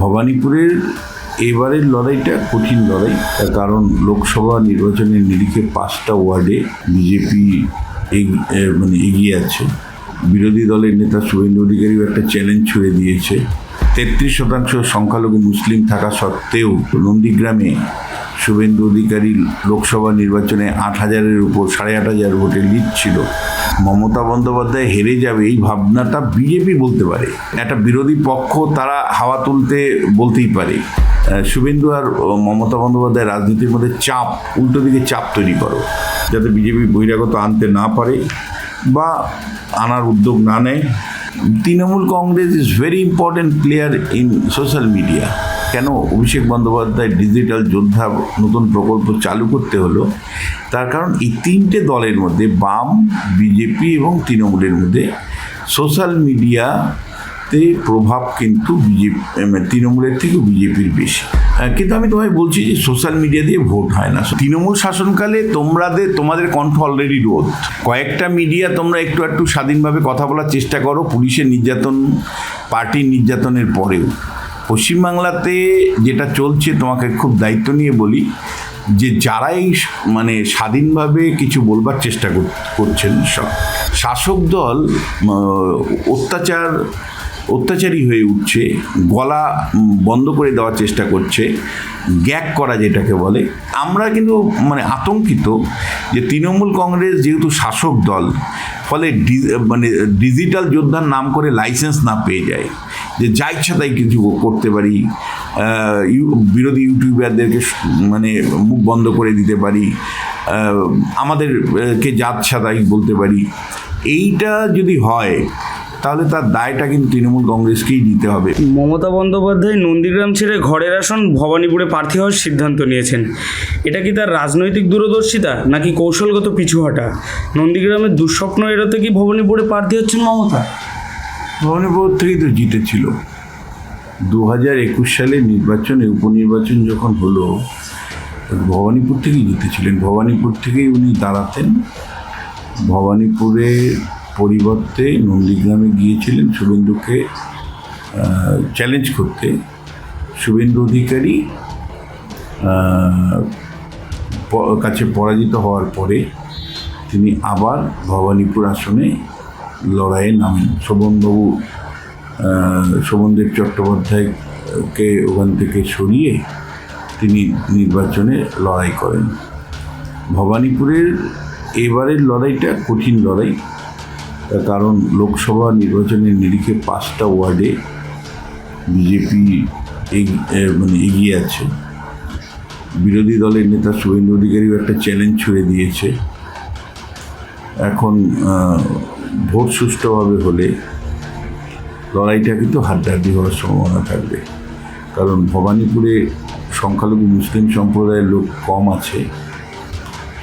ভবানীপুরের এবারের লড়াইটা কঠিন লড়াই। তার কারণ লোকসভা নির্বাচনের নিরিখে পাঁচটা ওয়ার্ডে বিজেপি মানে এগিয়ে আছে। বিরোধী দলের নেতা শুভেন্দু অধিকারীও একটা চ্যালেঞ্জ ছুড়ে দিয়েছে। তেত্রিশ শতাংশ সংখ্যালঘু মুসলিম থাকা সত্ত্বেও নন্দীগ্রামে শুভেন্দু অধিকারী লোকসভা নির্বাচনে আট হাজারের উপর, সাড়ে আট হাজার ভোটে লিড ছিল। মমতা বন্দ্যোপাধ্যায় হেরে যাবে এই ভাবনাটা বিজেপি বলতে পারে। একটা বিরোধী পক্ষ তারা হাওয়া তুলতে বলতেই পারে। শুভেন্দু আর মমতা বন্দ্যোপাধ্যায় রাজনীতির মধ্যে চাপ, উল্টো দিকে চাপ তৈরি করো। যাতে বিজেপি বহিরাগত আনতে না পারে বা আনার উদ্যোগ না নেয়। Trinamool Congress is very important player in social media কেন অভিষেক বন্দ্যোপাধ্যায় ডিজিটাল যোদ্ধা নতুন প্রকল্প চালু করতে হলো? তার কারণ এই তিনটে দলের মধ্যে বাম বিজেপি এবং তৃণমূলের মধ্যে সোশ্যাল মিডিয়াতে প্রভাব কিন্তু বিজেপি তৃণমূলের থেকেও বিজেপির বেশি। কিন্তু আমি তোমায় বলছি যে সোশ্যাল মিডিয়া দিয়ে ভোট হয় না। তৃণমূল শাসনকালে তোমরাদের, তোমাদের কণ্ঠ অলরেডি রোধ কয়েকটা মিডিয়া তোমরা একটু একটু স্বাধীনভাবে কথা বলার চেষ্টা করো, পুলিশের নির্যাতন, পার্টির নির্যাতনের পরেও। পশ্চিমবাংলাতে যেটা চলছে, তোমাকে খুব দায়িত্ব নিয়ে বলি, যে যারাই মানে স্বাধীনভাবে কিছু বলবার চেষ্টা কর- করছেন শাসক দল অত্যাচার, অত্যাচারী হয়ে উঠছে, গলা বন্ধ করে দেওয়ার চেষ্টা করছে গ্যাগ করা যেটাকে বলে। আমরা কিন্তু মানে আতঙ্কিত যে তৃণমূল কংগ্রেস যেহেতু শাসক দল, ফলে মানে ডিজিটাল যোদ্ধার নাম করে লাইসেন্স না পেয়ে যায়। যে যা ইচ্ছা তাই কিছু করতে পারি বিরোধী ইউটিউবারদেরকে মানে মুখ বন্ধ করে দিতে পারি আমাদেরকে যাচ্ছা তাই বলতে পারি। এইটা যদি হয়, তাহলে তার দায়টা কিন্তু তৃণমূল কংগ্রেসকেই দিতে হবে। মমতা বন্দ্যোপাধ্যায় নন্দীগ্রাম ছেড়ে ঘরের আসন ভবানীপুরে প্রার্থী হওয়ার সিদ্ধান্ত নিয়েছেন। এটা কি তার রাজনৈতিক দূরদর্শিতা, নাকি কৌশলগত পিছু হটা? নন্দীগ্রামের দুঃস্বপ্ন এড়াতে কি ভবানীপুরে প্রার্থী হচ্ছেন মমতা? ভবানীপুর থেকেই তো জিতেছিল। দু হাজার একুশ সালে নির্বাচনে, উপনির্বাচন যখন হলো ভবানীপুর থেকেই জিতেছিলেন। ভবানীপুর থেকেই উনি দাঁড়াতেন। ভবানীপুরে পরিবর্তে নন্দীগ্রামে গিয়েছিলেন শুভেন্দুকে চ্যালেঞ্জ করতে। শুভেন্দু অধিকারী কাছে পরাজিত হওয়ার পরে তিনি আবার ভবানীপুর আসনে লড়াইয়ে নামেন। শোভনবাবু শোভনদেব চট্টোপাধ্যায়কে ওখান থেকে সরিয়ে তিনি নির্বাচনে লড়াই করেন। ভবানীপুরের এবারের লড়াইটা কঠিন লড়াই। কারণ লোকসভা নির্বাচনের নিরিখে পাঁচটা ওয়ার্ডে বিজেপি মানে এগিয়ে আছে। বিরোধী দলের নেতা শুভেন্দু অধিকারীও একটা চ্যালেঞ্জ ছুড়ে দিয়েছে। এখন ভোট সুষ্ঠুভাবে হলে লড়াইটা কিন্তু হাড্ডাহাড্ডি হওয়ার সম্ভাবনা থাকবে। কারণ ভবানীপুরে সংখ্যালঘু মুসলিম সম্প্রদায়ের লোক কম আছে।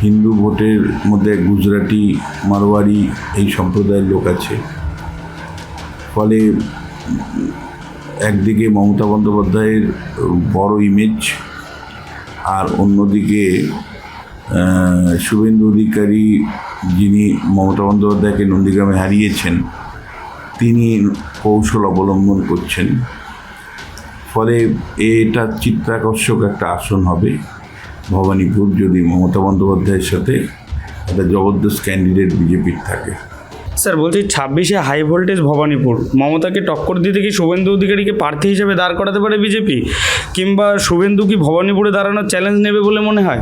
হিন্দু ভোটের মধ্যে গুজরাটি, মারোয়ারি এই সম্প্রদায়ের লোক আছে। ফলে একদিকে মমতা বন্দ্যোপাধ্যায়ের বড় ইমেজ আর অন্যদিকে শুভেন্দু অধিকারী যিনি মমতা বন্দ্যোপাধ্যায়কে নন্দীগ্রামে হারিয়েছেন, তিনি কৌশল অবলম্বন করছেন। ফলে এটা চিত্রাকর্ষক একটা আসন হবে। ভবানীপুর যদি মমতা বন্দ্যোপাধ্যায়ের সাথে একটা জবরদস্ত ক্যান্ডিডেট বিজেপির থাকে। স্যার, বলছি ছাব্বিশে হাই ভোল্টেজ ভবানীপুর, মমতাকে টক্কর দিতে কি শুভেন্দু অধিকারীকে প্রার্থী হিসেবে দাঁড় করাতে পারে বিজেপি? কিংবা শুভেন্দু কি ভবানীপুরে দাঁড়ানোর চ্যালেঞ্জ নেবে বলে মনে হয়?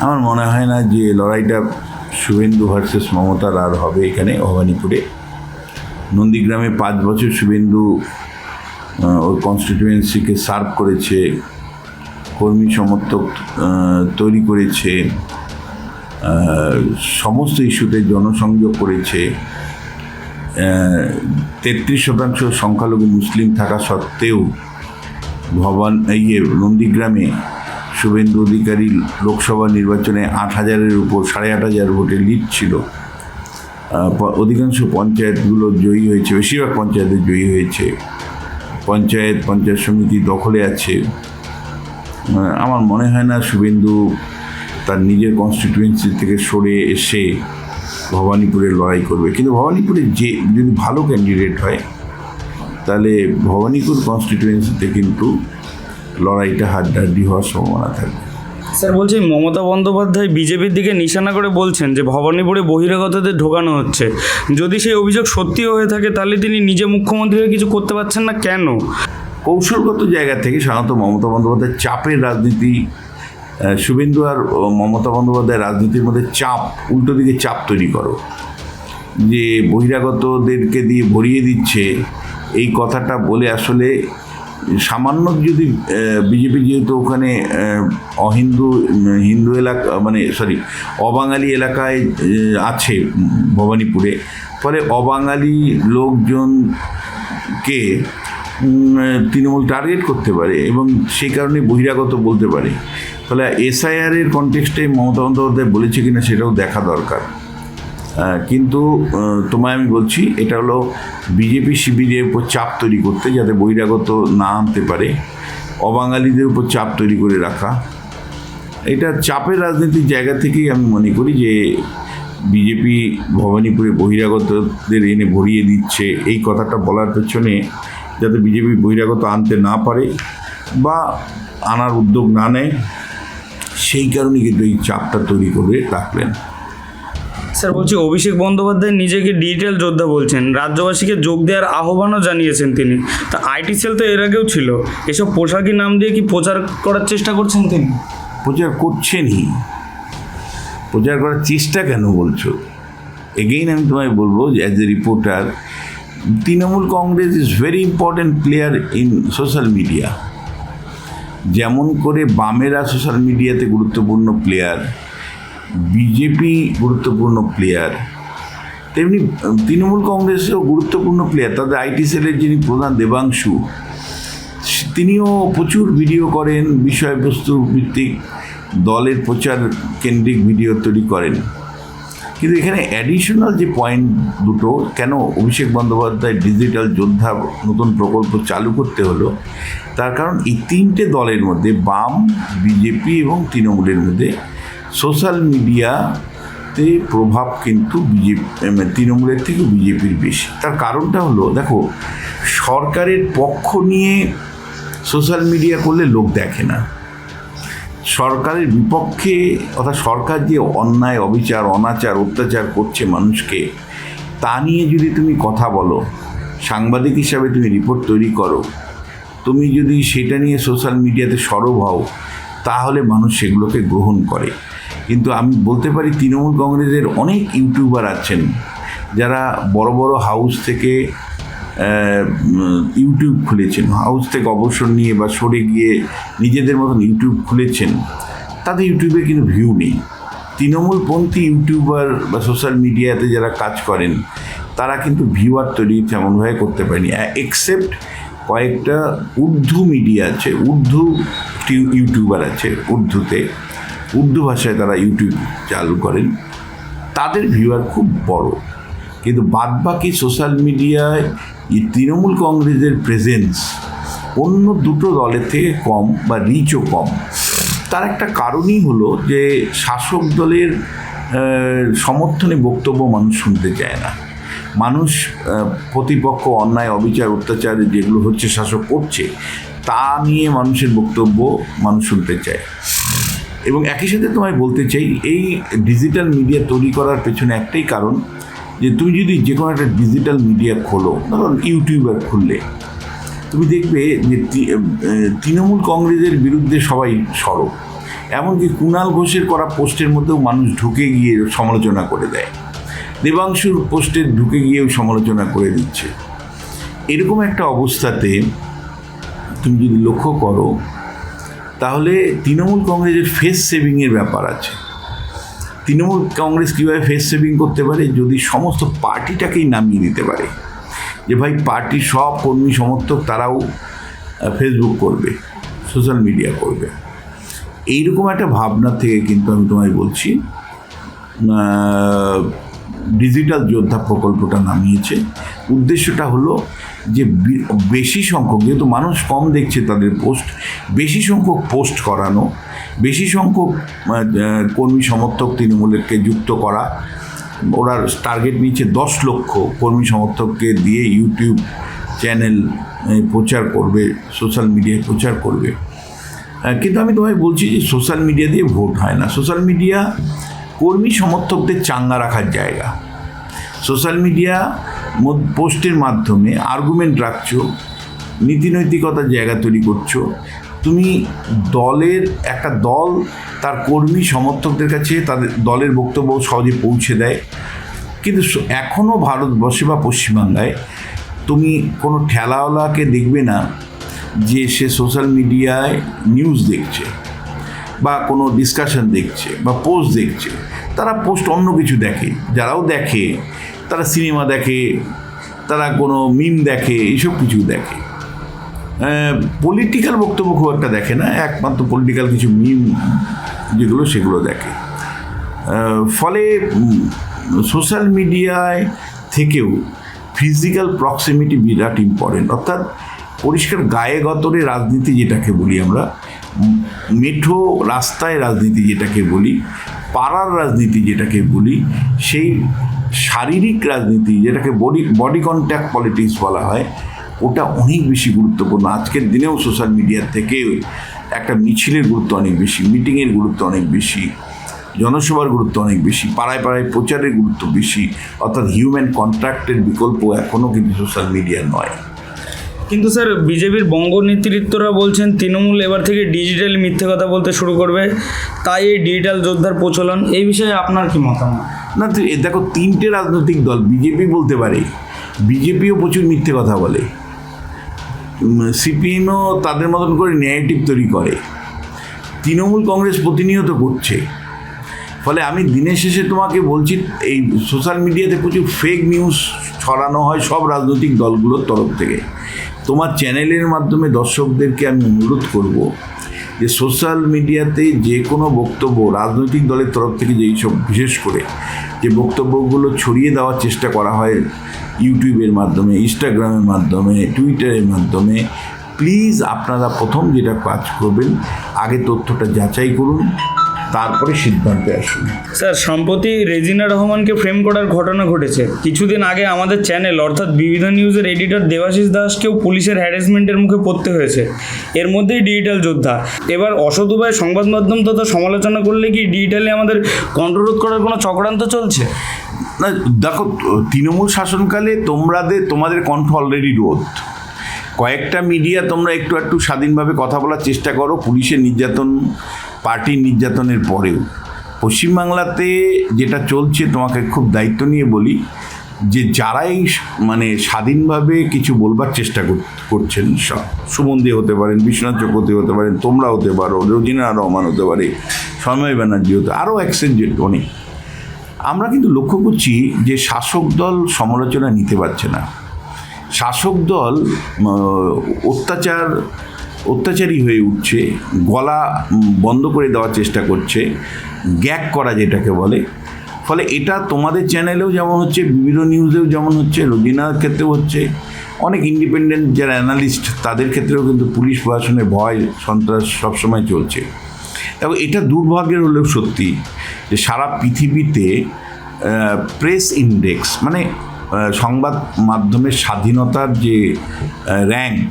আমার মনে হয় না যে লড়াইটা শুভেন্দু ভার্সেস মমতার আর হবে এখানে ভবানীপুরে। নন্দীগ্রামে পাঁচ বছর শুভেন্দু আহ, ওর কনস্টিটিউয়েন্সিকে সার্ভ করেছে কর্মী সমর্থক তৈরি করেছে সমস্ত ইস্যুতে জনসংযোগ করেছে তেত্রিশ শতাংশ সংখ্যালঘু মুসলিম থাকা সত্ত্বেও ভবান ইয়ে নন্দীগ্রামে শুভেন্দু অধিকারী লোকসভা নির্বাচনে আট হাজারের উপর, সাড়ে আট হাজার ভোটে লিড ছিল। অধিকাংশ পঞ্চায়েতগুলো জয়ী হয়েছে, বেশিরভাগ পঞ্চায়েতে জয়ী হয়েছে। পঞ্চায়েত পঞ্চায়েত সমিতি দখলে আছে। আমার মনে হয় না শুভেন্দু তার নিজের কনস্টিটিউয়েন্সি থেকে সরে এসে ভবানীপুরে লড়াই করবে। কিন্তু ভবানীপুরে যে, যদি ভালো ক্যান্ডিডেট হয়, তাহলে ভবানীপুর কনস্টিটিউয়েন্সিতে কিন্তু লড়াইটা হাড্ডাহাড্ডি হওয়ার সম্ভাবনা থাকবে। স্যার বলছি মমতা বন্দ্যোপাধ্যায় বিজেপির দিকে নিশানা করে বলছেন যে ভবানীপুরে বহিরাগতদের ঢোকানো হচ্ছে। যদি সেই অভিযোগ সত্যি হয়ে থাকে তাহলে তিনি নিজে মুখ্যমন্ত্রী হয়ে কিছু করতে পারছেন না কেন? কৌশলগত জায়গা থেকে সাধারণত মমতা বন্দ্যোপাধ্যায় চাপের রাজনীতি শুভেন্দু আর মমতা বন্দ্যোপাধ্যায় রাজনীতির মধ্যে চাপ উল্টো দিকে চাপ তৈরি করো। যে বহিরাগতদেরকে দিয়ে ভরিয়ে দিচ্ছে এই কথাটা বলে আসলে সামান্য যদি বিজেপি যেহেতু ওখানে অহিন্দু, হিন্দু এলাকা মানে সরি অবাঙালি এলাকায় আছে ভবানীপুরে, ফলে অবাঙালি লোকজনকে তৃণমূল টার্গেট করতে পারে এবং সেই কারণে বহিরাগত বলতে পারে। ফলে এসআইআর এর কনটেক্সটে মমতা বন্দ্যোপাধ্যায় বলেছে কিনা সেটাও দেখা দরকার। কিন্তু তোমায় আমি বলছি, এটা হলো বিজেপি শিবিরের উপর চাপ তৈরি করতে যাতে বহিরাগত না আনতে পারে, অবাঙালিদের উপর চাপ তৈরি করে রাখা। এটা চাপের রাজনীতির জায়গা থেকেই আমি মনে করি যে, বিজেপি ভবানীপুরে বহিরাগতদের এনে ভরিয়ে দিচ্ছে, এই কথাটা বলার পেছনে যাতে বিজেপি বহিরাগত আনতে না পারে বা আনার উদ্যোগ না নেয়, সেই কারণে কিন্তু এই চাপটা তৈরি করে রাখলেন। স্যার, বলছি অভিষেক বন্দ্যোপাধ্যায় নিজেকে ডিজিটাল যোদ্ধা বলছেন। রাজ্যবাসীকে যোগ দেওয়ার আহ্বানও জানিয়েছেন তিনি। তা আইটি সেল তো এর আগেও ছিল। এসব পোশাকি নাম দিয়ে কি প্রচার করার চেষ্টা করছেন তিনি? প্রচার করছেনই। প্রচার করার চেষ্টা কেন বলছো? এগেইন আমি তোমায় বলব যে as a reporter Trinamool Congress is very important player in social media যেমন করে বামেরা সোশ্যাল মিডিয়াতে গুরুত্বপূর্ণ প্লেয়ার বিজেপি গুরুত্বপূর্ণ প্লেয়ার তেমনি তৃণমূল কংগ্রেসেরও গুরুত্বপূর্ণ প্লেয়ার তাদের আইটি সেলের যিনি প্রধান দেবাংশু তিনিও প্রচুর ভিডিও করেন, বিষয়বস্তু ভিত্তিক দলের প্রচার কেন্দ্রিক ভিডিও তৈরি করেন। কিন্তু এখানে অ্যাডিশনাল যে পয়েন্ট দুটো, কেন অভিষেক বন্দ্যোপাধ্যায় ডিজিটাল যোদ্ধা নতুন প্রকল্প চালু করতে হলো, তার কারণ এই তিনটে দলের মধ্যে বাম বিজেপি এবং তৃণমূলের মধ্যে সোশ্যাল মিডিয়াতে প্রভাব কিন্তু বিজেপি তৃণমূলের থেকে বিজেপির বেশি। তার কারণটা হলো, দেখো, সরকারের পক্ষ নিয়ে সোশ্যাল মিডিয়া করলে লোক দেখে না। সরকারের বিপক্ষে অর্থাৎ সরকার যে অন্যায়, অবিচার, অনাচার, অত্যাচার করছে মানুষকে, তা নিয়ে যদি তুমি কথা বলো, সাংবাদিক হিসাবে তুমি রিপোর্ট তৈরি করো, তুমি যদি সেটা নিয়ে সোশ্যাল মিডিয়াতে সরব হও, তাহলে মানুষ সেগুলোকে গ্রহণ করে। কিন্তু আমি বলতে পারি তৃণমূল কংগ্রেসের অনেক ইউটিউবার আছেন যারা বড় বড় হাউস থেকে ইউটিউব খুলেছেন। হাউস থেকে অবসর নিয়ে বা সরে গিয়ে নিজেদের মতন ইউটিউব খুলেছেন। তাদের ইউটিউবে কিন্তু ভিউ নেই। তৃণমূলপন্থী ইউটিউবার বা সোশ্যাল মিডিয়াতে যারা কাজ করেন, তারা কিন্তু ভিউয়ার তৈরি তেমনভাবে করতে পারেনি। এক্সেপ্ট কয়েকটা উর্দু মিডিয়া আছে উর্দু ইউটিউবার আছে উর্দুতে উর্দু ভাষায় তারা ইউটিউব চালু করেন। তাদের ভিউয়ার খুব বড়। কিন্তু বাদবাকি সোশ্যাল মিডিয়ায় তৃণমূল কংগ্রেসের প্রেজেন্স অন্য দুটো দলের থেকে কম বা রিচও কম। তার একটা কারণই হলো যে শাসক দলের সমর্থনে বক্তব্য মানুষ শুনতে চায় না। মানুষ প্রতিপক্ষ অন্যায়, অবিচার, অত্যাচার যেগুলো হচ্ছে শাসক করছে, তা নিয়ে মানুষের বক্তব্য মানুষ শুনতে চায়। এবং একই সাথে তোমায় বলতে চাই, এই ডিজিটাল মিডিয়া তৈরি করার পেছনে একটাই কারণ যে তুমি যদি যে কোনো একটা ডিজিটাল মিডিয়া খোলো, ধরুন ইউটিউবার খুললে, তুমি দেখবে যে তৃণমূল কংগ্রেসের বিরুদ্ধে সবাই সরব। এমনকি কুণাল ঘোষের করা পোস্টের মধ্যেও মানুষ ঢুকে গিয়ে সমালোচনা করে দেয়। দেবাংশুর পোস্টে ঢুকে গিয়েও সমালোচনা করে দিচ্ছে। এরকম একটা অবস্থাতে তুমি যদি লক্ষ্য করো তাহলে তৃণমূল কংগ্রেসের ফেস সেভিংয়ের ব্যাপার আছে। তৃণমূল কংগ্রেস কীভাবে ফেস সেভিং করতে পারে? যদি সমস্ত পার্টিটাকেই নামিয়ে দিতে পারে। যে ভাই পার্টির সব কর্মী সমর্থক তারাও ফেসবুক করবে সোশ্যাল মিডিয়া করবে। এইরকম একটা ভাবনা থেকে কিন্তু আমি তোমায় বলছি ডিজিটাল যোদ্ধা প্রকল্পটা নামিয়েছে। উদ্দেশ্যটা হলো যে বেশি সংখ্যক, যেহেতু মানুষ কম দেখছে তাদের পোস্ট, বেশি সংখ্যক পোস্ট করানো, বেশি সংখ্যক কর্মী সমর্থক তৃণমূলেরকে যুক্ত করা, ওরা টার্গেট নিচ্ছে দশ লক্ষ কর্মী সমর্থককে দিয়ে ইউটিউব চ্যানেল প্রচার করবে সোশ্যাল মিডিয়ায় প্রচার করবে। কিন্তু আমি তোমায় বলছি যে সোশ্যাল মিডিয়া দিয়ে ভোট হয় না। সোশ্যাল মিডিয়া কর্মী সমর্থকদের চাঙ্গা রাখার জায়গা। সোশ্যাল মিডিয়া পোস্টের মাধ্যমে আর্গুমেন্ট রাখছো, নীতিনৈতিকতার জায়গা তৈরি করছ। তুমি দলের, একটা দল তার কর্মী, সমর্থকদের কাছে তাদের দলের বক্তব্য সহজে পৌঁছে দেয়। কিন্তু এখনও ভারতবর্ষে বা পশ্চিমবাংলায় তুমি কোনো ঠেলাওয়ালাকে দেখবে না যে সে সোশ্যাল মিডিয়ায় নিউজ দেখছে বা কোনো ডিসকাশন দেখছে বা পোস্ট দেখছে। তারা পোস্ট অন্য কিছু দেখে, যারাও দেখে। তারা সিনেমা দেখে, তারা কোনো মিম দেখে, এইসব কিছু দেখে। পলিটিক্যাল বক্তব্য খুব একটা দেখে না, একমাত্র পলিটিক্যাল কিছু মিম যেগুলো সেগুলো দেখে। ফলে সোশ্যাল মিডিয়ায় থেকেও ফিজিক্যাল প্রক্সিমিটি বিরাট ইম্পর্টেন্ট অর্থাৎ পরিষ্কার গায়ে গতরে রাজনীতি যেটাকে বলি আমরা মেঠো রাস্তায় রাজনীতি যেটাকে বলি, পাড়ার রাজনীতি যেটাকে বলি, সেই শারীরিক রাজনীতি, যেটাকে বডি বডি কন্ট্যাক্ট পলিটিক্স বলা হয়, ওটা অনেক বেশি গুরুত্বপূর্ণ। আজকের দিনেও সোশ্যাল মিডিয়ার থেকে একটা মিছিলের গুরুত্ব অনেক বেশি মিটিংয়ের গুরুত্ব অনেক বেশি, জনসভার গুরুত্ব অনেক বেশি, পাড়ায় পাড়ায় প্রচারের গুরুত্ব বেশি, অর্থাৎ হিউম্যান কন্ট্রাক্টের বিকল্প এখনও কিন্তু সোশ্যাল মিডিয়া নয়। কিন্তু স্যার বিজেপির বঙ্গ নেতৃত্বরা বলছেন, তৃণমূল এবার থেকে ডিজিটালি মিথ্যে কথা বলতে শুরু করবে। তাই এই ডিজিটাল যোদ্ধার প্রচলন। এই বিষয়ে আপনার কি মতামত? না দেখো, তিনটে রাজনৈতিক দল, বিজেপি বলতে পারে। বিজেপিও প্রচুর মিথ্যে কথা বলে। সিপিএমও তাদের মতন করে ন্যারেটিভ তৈরি করে। তৃণমূল কংগ্রেস প্রতিনিয়ত করছে। ফলে আমি দিনের শেষে তোমাকে বলছি, এই সোশ্যাল মিডিয়াতে প্রচুর ফেক নিউজ ছড়ানো হয় সব রাজনৈতিক দলগুলোর তরফ থেকে। তোমার চ্যানেলের মাধ্যমে দর্শকদেরকে আমি অনুরোধ করব যে সোশ্যাল মিডিয়াতে যে কোনো বক্তব্য রাজনৈতিক দলের তরফ থেকে যেই সব বিশেষ করে যে বক্তব্যগুলো ছড়িয়ে দেওয়ার চেষ্টা করা হয় ইউটিউবের মাধ্যমে, ইনস্টাগ্রামের মাধ্যমে, টুইটারের মাধ্যমে প্লিজ আপনারা প্রথম যেটা কাজ করবেন, আগে তথ্যটা যাচাই করুন তারপরে সিদ্ধান্তে আসুন। স্যার সম্প্রতি রেজিনা রহমানকে ফ্রেম করার ঘটনা ঘটেছে। কিছুদিন আগে আমাদের চ্যানেল অর্থাৎ বিবিধ নিউজের এডিটর দেবাশিস দাসকেও পুলিশের হ্যারাসমেন্টের মুখে পড়তে হয়েছে। এর মধ্যেই ডিজিটাল যোদ্ধা। এবার অসৎ উপায় সংবাদ মাধ্যম তথা সমালোচনা করলে কি ডিজিটালে আমাদের কন্ট্রোল করার কোনো চক্রান্ত চলছে? না দেখো তৃণমূল শাসনকালে তোমরাদের তোমাদের কণ্ঠ অলরেডি রোধ। কয়েকটা মিডিয়া তোমরা একটু একটু স্বাধীনভাবে কথা বলার চেষ্টা করো। পুলিশের নির্যাতন পার্টির নির্যাতনের পরেও পশ্চিমবাংলাতে যেটা চলছে, তোমাকে খুব দায়িত্ব নিয়ে বলি, যে যারাই মানে স্বাধীনভাবে কিছু বলবার চেষ্টা কর- করছেন সুমন্দি হতে পারেন, বিশ্বনাথ চক্রবর্তী হতে পারেন, তোমরা হতে পারো রোজিনা রহমান হতে পারে সময় ব্যানার্জি হতে, আরও অ্যাক্সেন্ট অনেক। আমরা কিন্তু লক্ষ্য করছি যে শাসক দল সমালোচনা নিতে পারছে না। শাসক দল অত্যাচার অত্যাচারী হয়ে উঠছে, গলা বন্ধ করে দেওয়ার চেষ্টা করছে গ্যাগ করা যেটাকে বলে। ফলে এটা তোমাদের চ্যানেলেও যেমন হচ্ছে, বিভিন্ন নিউজেও যেমন হচ্ছে, রোজিনার ক্ষেত্রেও হচ্ছে, অনেক ইন্ডিপেন্ডেন্ট যারা অ্যানালিস্ট তাদের ক্ষেত্রেও কিন্তু পুলিশ প্রশাসনে ভয়, সন্ত্রাস সবসময় চলছে। এবং এটা দুর্ভাগ্যের হলেও সত্যি যে সারা পৃথিবীতে প্রেস ইন্ডেক্স মানে সংবাদ মাধ্যমের স্বাধীনতার যে র্যাঙ্ক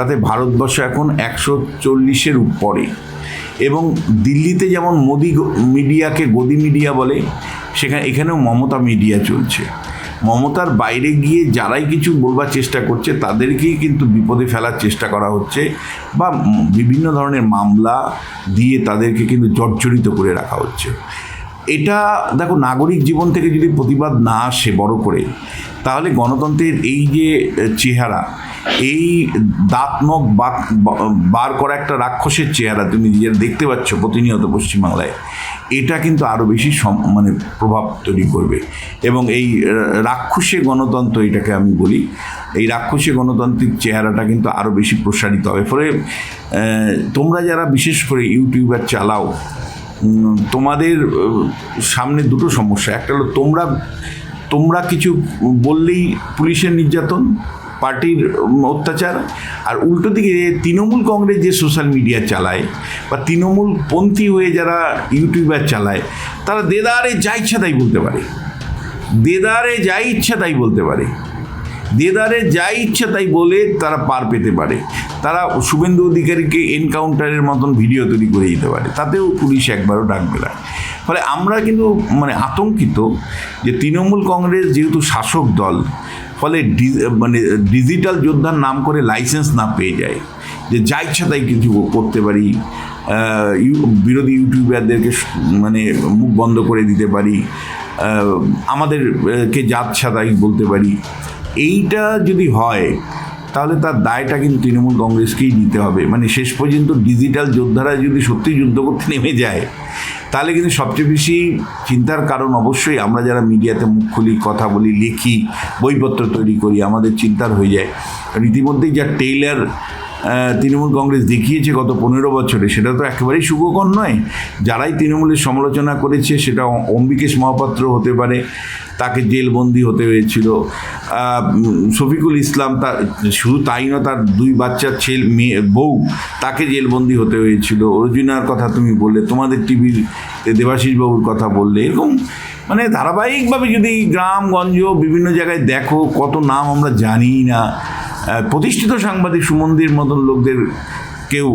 তাতে ভারতবর্ষ এখন একশো চল্লিশের উপরে। এবং দিল্লিতে যেমন মোদি মিডিয়াকে গদি মিডিয়া বলে, সেখানে, এখানেও মমতা মিডিয়া চলছে। মমতার বাইরে গিয়ে যারাই কিছু বলবার চেষ্টা করছে, তাদেরকেই কিন্তু বিপদে ফেলার চেষ্টা করা হচ্ছে বা বিভিন্ন ধরনের মামলা দিয়ে তাদেরকে কিন্তু জর্জরিত করে রাখা হচ্ছে। এটা দেখো, নাগরিক জীবন থেকে যদি প্রতিবাদ না আসে বড় করে, তাহলে গণতন্ত্রের এই যে চেহারা, এই দাঁত নখ বার করা একটা রাক্ষসের চেহারা তুমি নিজের দেখতে পাচ্ছ প্রতিনিয়ত পশ্চিমবাংলায়, এটা কিন্তু আরও বেশি মানে প্রভাব তৈরি করবে। এবং এই রাক্ষসে গণতন্ত্র এটাকে আমি বলি, এই রাক্ষসে গণতান্ত্রিক চেহারাটা কিন্তু আরও বেশি প্রসারিত হবে। ফলে তোমরা যারা বিশেষ করে ইউটিউবার চালাও তোমাদের সামনে দুটো সমস্যা। একটা হলো তোমরা তোমরা কিছু বললেই পুলিশের নির্যাতন, পার্টির অত্যাচার, আর উল্টো দিকে তৃণমূল কংগ্রেস যে সোশ্যাল মিডিয়া চালায়, বা তৃণমূল পন্থী হয়ে যারা ইউটিউবার চালায়, তারা দেদারে যা ইচ্ছা তাই বলতে পারে। দেদারে যা ইচ্ছা তাই বলতে পারে। দেদারে যা ইচ্ছা তাই বলে তারা পার পেতে পারে। তারা শুভেন্দু অধিকারীকে এনকাউন্টারের মতন ভিডিও তৈরি করে দিতে পারে। তাতেও পুলিশ একবারও ডাকবে না। ফলে আমরা কিন্তু মানে আতঙ্কিত যে তৃণমূল কংগ্রেস যেহেতু শাসক দল, ফলে মানে ডিজিটাল যোদ্ধার নাম করে লাইসেন্স না পেয়ে যায়। যে যা ইচ্ছা তাই কিছু করতে পারি বিরোধী ইউটিউবারদেরকে মানে মুখ বন্ধ করে দিতে পারি আমাদেরকে জাত সাদাই বলতে পারি। এইটা যদি হয়, তাহলে তার দায়টা কিন্তু তৃণমূল কংগ্রেসকেই নিতে হবে। মানে শেষ পর্যন্ত ডিজিটাল যোদ্ধারা যদি সত্যি যুদ্ধ করতে নেমে যায়, তাহলে কিন্তু সবচেয়ে বেশি চিন্তার কারণ অবশ্যই আমরা যারা মিডিয়াতে মুখ খুলি, কথা বলি, লিখি, বইপত্র তৈরি করি, আমাদের চিন্তার হয়ে যায়। আর ইতিমধ্যেই যা টেইলার তৃণমূল কংগ্রেস দেখিয়েছে গত পনেরো বছরে, সেটা তো একেবারেই সুখকর নয়। যারাই তৃণমূলের সমালোচনা করেছে, সেটা অম্বিকেশ মহাপাত্র হতে পারে, তাকে জেলবন্দি হতে হয়েছিল। শফিকুল ইসলাম তার, শুধু তাই না তার দুই বাচ্চার ছেলে, মেয়ে, বউ, তাকে জেলবন্দি হতে হয়েছিল। অর্জুনার কথা তুমি বললে, তোমাদের টিভির দেবাশিস বাবুর কথা বললে, এরকম মানে ধারাবাহিকভাবে যদি গ্রামগঞ্জ বিভিন্ন জায়গায় দেখো, কত নাম আমরা জানি না। প্রতিষ্ঠিত সাংবাদিক সুমন্দির মতন লোকদের কেউ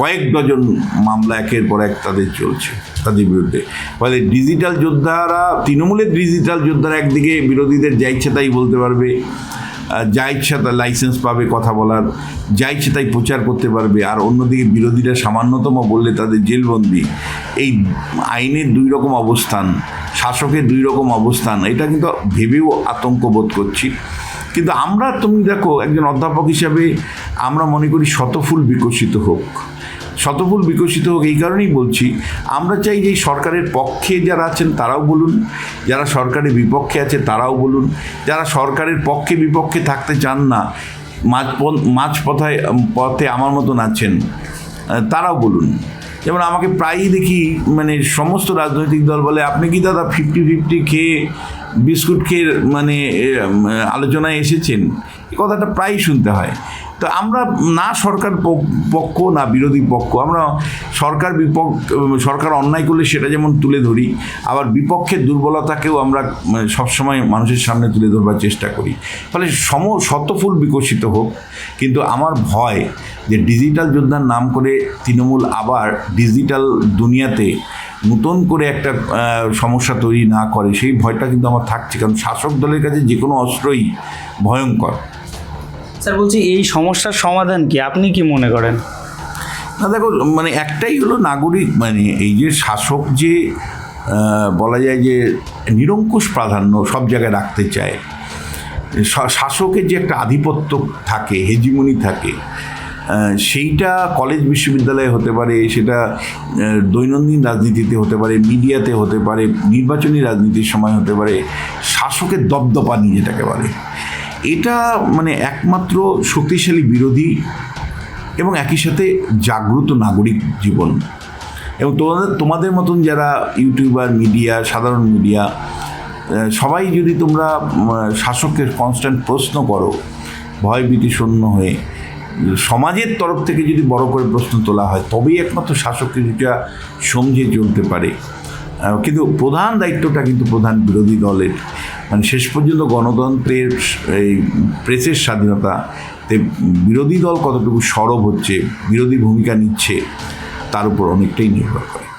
কয়েক ডজন মামলা একের পর এক তাদের চলছে তাদের বিরুদ্ধে। ফলে ডিজিটাল যোদ্ধারা, তৃণমূলের ডিজিটাল যোদ্ধারা একদিকে বিরোধীদের যা ইচ্ছা তাই বলতে পারবে যা ইচ্ছা তা লাইসেন্স পাবে কথা বলার, যা ইচ্ছা তাই প্রচার করতে পারবে, আর অন্যদিকে বিরোধীরা সামান্যতম বললে তাদের জেলবন্দি। এই আইনের দুই রকম অবস্থান, শাসকের দুই রকম অবস্থান, এটা কিন্তু ভেবেও আতঙ্ক বোধ করছি। কিন্তু আমরা, তুমি দেখো, একজন অধ্যাপক হিসাবে আমরা মনে করি শতফুল বিকশিত হোক। শতফুল বিকশিত হোক, এই কারণেই বলছি, আমরা চাই যে সরকারের পক্ষে যারা আছেন তারাও বলুন, যারা সরকারের বিপক্ষে আছে তারাও বলুন, যারা সরকারের পক্ষে বিপক্ষে থাকতে চান না মাঝ মাঝ পথায় পথে আমার মতন আছেন তারাও বলুন। যেমন আমাকে প্রায়ই দেখি মানে সমস্ত রাজনৈতিক দল বলে, আপনি কি দাদা ফিফটি ফিফটি খেয়ে বিস্কুট খেয়ে মানে আলোচনায় এসেছেন? এ কথাটা প্রায়ই শুনতে হয়। তো আমরা না সরকার পক্ষ না বিরোধী পক্ষ আমরা সরকার বিপক্ষ সরকার অন্যায় করলে সেটা যেমন তুলে ধরি আবার বিপক্ষের দুর্বলতাকেও আমরা মানে, সবসময় মানুষের সামনে তুলে ধরবার চেষ্টা করি। ফলে সম শতফুল বিকশিত হোক কিন্তু আমার ভয় যে ডিজিটাল যোদ্ধার নাম করে তৃণমূল আবার ডিজিটাল দুনিয়াতে নতুন করে একটা সমস্যা তৈরি না করে সেই ভয়টা কিন্তু আমার থাকছে। কারণ শাসক দলের কাছে যে কোনো অস্ত্রই ভয়ঙ্কর। স্যার, বলছি এই সমস্যার সমাধান কি? আপনি কি মনে করেন? না, দেখো মানে একটাই হলো নাগরিক মানে এই যে শাসক যে বলা যায় যে নিরঙ্কুশ প্রাধান্য সব জায়গায় রাখতে চায় শাসকের যে একটা আধিপত্য থাকে, হেজিমনি থাকে সেইটা কলেজ বিশ্ববিদ্যালয়ে হতে পারে, সেটা দৈনন্দিন রাজনীতিতে হতে পারে, মিডিয়াতে হতে পারে, নির্বাচনী রাজনীতির সময় হতে পারে, শাসকের দপদপানি যেটাকে বলে। এটা মানে একমাত্র শক্তিশালী বিরোধী এবং একই সাথে জাগ্রত নাগরিক জীবন। এবং তোমাদের তোমাদের মতন যারা ইউটিউবার মিডিয়া সাধারণ মিডিয়া সবাই যদি তোমরা উম, শাসকের কনস্ট্যান্ট প্রশ্ন করো ভয়ভীতি শূন্য হয়ে সমাজের তরফ থেকে যদি বড় করে প্রশ্ন তোলা হয় তবেই একমাত্র শাসক কিছুটা সমঝে চলতে পারে। কিন্তু প্রধান দায়িত্বটা কিন্তু প্রধান বিরোধী দলের। মানে শেষ পর্যন্ত গণতন্ত্রের এই প্রেসের স্বাধীনতা বিরোধী দল কতটুকু সরব হচ্ছে, বিরোধী ভূমিকা নিচ্ছে, তার উপর অনেকটাই নির্ভর করে।